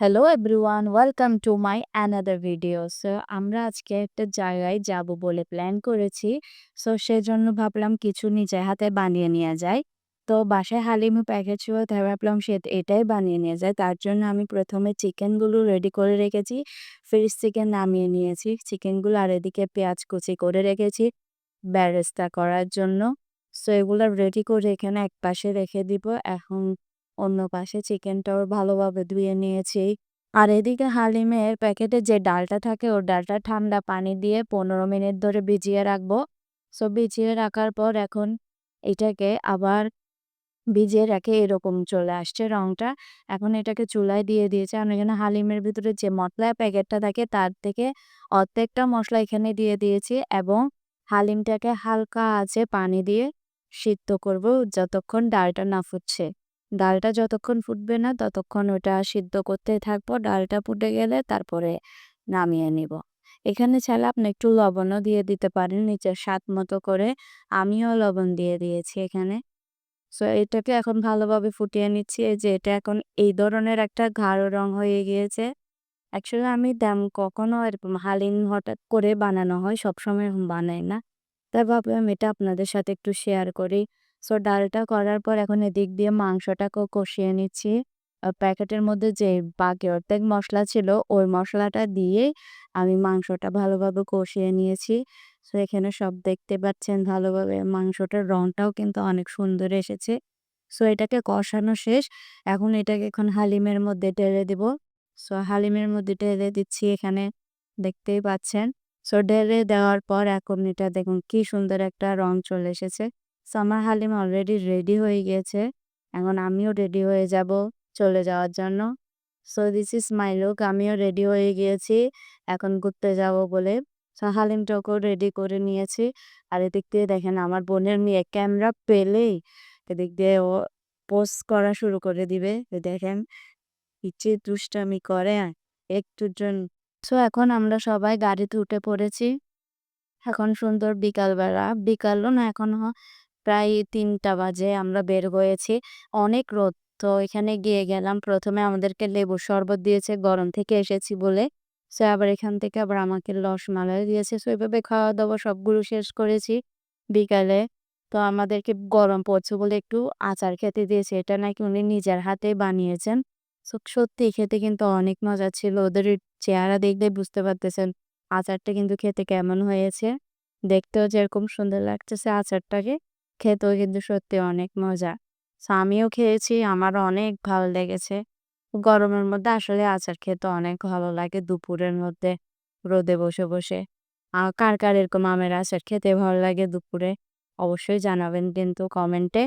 Hello everyone welcome to my another video so আমরা আজকে একটা জায়গায় যাব বলে প্ল্যান করেছি। সো সেজন্য ভাবলাম কিছু নিজের হাতে বানিয়ে নিয়ে যাই তো, বাসায় হালিমও প্যাকেট ছিল, তাই ভাবলাম সে এটাই বানিয়ে নিয়ে যায়। তার জন্য আমি প্রথমে চিকেনগুলো রেডি করে রেখেছি। ফ্রিজ চিকেন নামিয়ে নিয়েছি। চিকেনগুলো আর এদিকে পেঁয়াজ কুচি করে রেখেছি ব্যারেস্তা করার জন্য। সো এগুলো রেডি করে এখানে এক পাশে রেখে দিব। এখন অন্য পাশে চিকেনটাও ভালোভাবে ধুয়ে নিয়েছি। আর এদিকে হালিমের প্যাকেটে যে ডালটা থাকে ওর ডালটা ঠান্ডা পানি দিয়ে পনেরো মিনিট ধরে ভিজিয়ে রাখব। সো, ভিজিয়ে রাখার পর এখন এটাকে আবার ভিজিয়ে রাখে এরকম চলে আসছে রংটা। এখন এটাকে চুলায় দিয়ে দিয়েছে। আমি এখানে হালিমের ভিতরে যে মশলা প্যাকেটটা থাকে, তার থেকে অর্ধেকটা মশলা এখানে দিয়ে দিয়েছি এবং হালিমটাকে হালকা আছে পানি দিয়ে সিদ্ধ করব যতক্ষণ ডালটা না ফুটছে। ডালটা যতক্ষণ ফুটবে না, ততক্ষণ ওটা সিদ্ধ করতে থাকব। ডালটা ফুটে গেলে তারপরে নামিয়ে নিব। এখানে চাইলে আপনি একটু লবণও দিয়ে দিতে পারেন, নিচের স্বাদ মতো করে। আমিও লবণ দিয়ে দিয়েছি এখানে। সো, এটাকে এখন ভালোভাবে ফুটিয়ে নিচ্ছি। যে, এটা এখন এই ধরনের একটা গাঢ় রং হয়ে গিয়েছে। অ্যাকচুয়ালি আমি তেম কখনো এরকম হালিম হঠাৎ করে বানানো হয়, সবসময় বানাই না। তাই ভাবলাম এটা আপনাদের সাথে একটু শেয়ার করি। সো ডালটা করার পর এখন এদিক দিয়ে মাংসটাকেও কষিয়ে নিচ্ছি। প্যাকেটের মধ্যে যে বাকি অর্ধেক মশলা ছিল, ওই মশলাটা দিয়ে আমি মাংসটা ভালোভাবে কষিয়ে নিয়েছি। সো এখানে সব দেখতে পাচ্ছেন ভালোভাবে মাংসটার রংটাও কিন্তু অনেক সুন্দর এসেছে। সো এটাকে কষানো শেষ। এখন এটাকে এখন হালিমের মধ্যে ঢেলে দেব। সো হালিমের মধ্যে ঢেলে দিচ্ছি এখানে, দেখতেই পাচ্ছেন। সো ঢেলে দেওয়ার পর এখন এটা দেখুন কি সুন্দর একটা রং চলে এসেছে। সো আমার হালিম অলরেডি রেডি হয়ে গিয়েছে এখন আমিও রেডি হয়ে যাব চলে যাওয়ার জন্য। So this is my look আমিও রেডি হয়ে গিয়েছি। এখন ঘুরতে যাব বলে। সো হালিমটাকেও রেডি করে নিয়েছি। আর এদিক দিয়ে দেখেন, আমার বোনের মেয়ে ক্যামেরা পেলেই এদিক দিয়ে ও পোস্ট করা শুরু করে দিবে। দেখেন, ইচ্ছে দুষ্টামি করে একটুর জন্য সো এখন আমরা সবাই গাড়িতে উঠে পড়েছি। এখন সুন্দর বিকালবেলা। বিকালও না, এখন প্রায় তিনটা বাজে আমরা বের হয়েছি। অনেক রোদ, তো এখানে গিয়ে গেলাম। প্রথমে আমাদেরকে লেবুর শরবত দিয়েছে, গরম থেকে এসেছি বলে। সো আবার এখান থেকে আবার আমাকে লস রসমালাই দিয়েছে। সো এভাবে খাওয়া দাওয়া সবগুলো শেষ করেছি বিকালে। তো আমাদেরকে গরম পড়ছে বলে একটু আচার খেতে দিয়েছে। এটা নাকি উনি নিজের হাতে বানিয়েছেন। সো সত্যি খেতে কিন্তু অনেক মজা ছিল। ওদের চেহারা দেখলে বুঝতে পারতেছেন আচারটা কিন্তু খেতে কেমন হয়েছে। দেখতেও যেরকম সুন্দর লাগতেছে আচারটাকে। খেতেও কিন্তু সত্যি অনেক মজা। সো আমিও খেয়েছি, আমারও অনেক ভালো লেগেছে। গরমের মধ্যে আসলে আচার খেতে অনেক ভালো লাগে দুপুরের মধ্যে রোদে বসে বসে। আর কার কার এরকম আমের আচার খেতে ভালো লাগে দুপুরে? অবশ্যই জানাবেন কিন্তু কমেন্টে।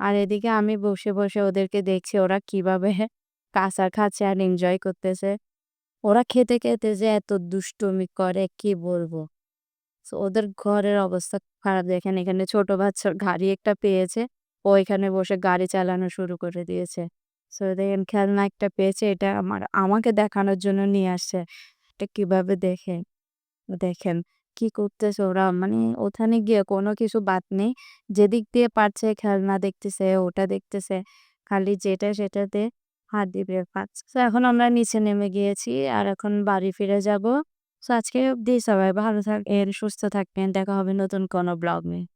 আর এদিকে আমি বসে বসে ওদেরকে দেখছি ওরা কীভাবে কাঁচার খাচ্ছে আর এনজয় করতেছে। ওরা খেতে খেতে যে এত দুষ্টুমি করে, কি বলব? ওদের ঘরের অবস্থা খারাপ। দেখেন এখানে ছোট বাচ্চার গাড়ি একটা পেয়েছে, ও এখানে বসে গাড়ি চালানো শুরু করে দিয়েছে। সো দেখেন খেলনা একটা পেয়েছে, এটা আমার, আমাকে দেখানোর জন্য নিয়ে আসছে। এটা কীভাবে দেখে? দেখেন কি করতেছে ওরা মানে ওখানে গিয়ে কোনো কিছু বাদ নেই। যেদিক দিয়ে পারছে খেলনা দেখতেছে, ওটা দেখতেছে। খালি যেটা সেটাতে হাত দিবে। পাচ্ছে এখন আমরা নিচে নেমে গিয়েছি আর এখন বাড়ি ফিরে যাব। সো আজকে অব্দি সবাই ভালো থাকেন সুস্থ থাকবেন। দেখা হবে নতুন কোনো ব্লগ। নিয়ে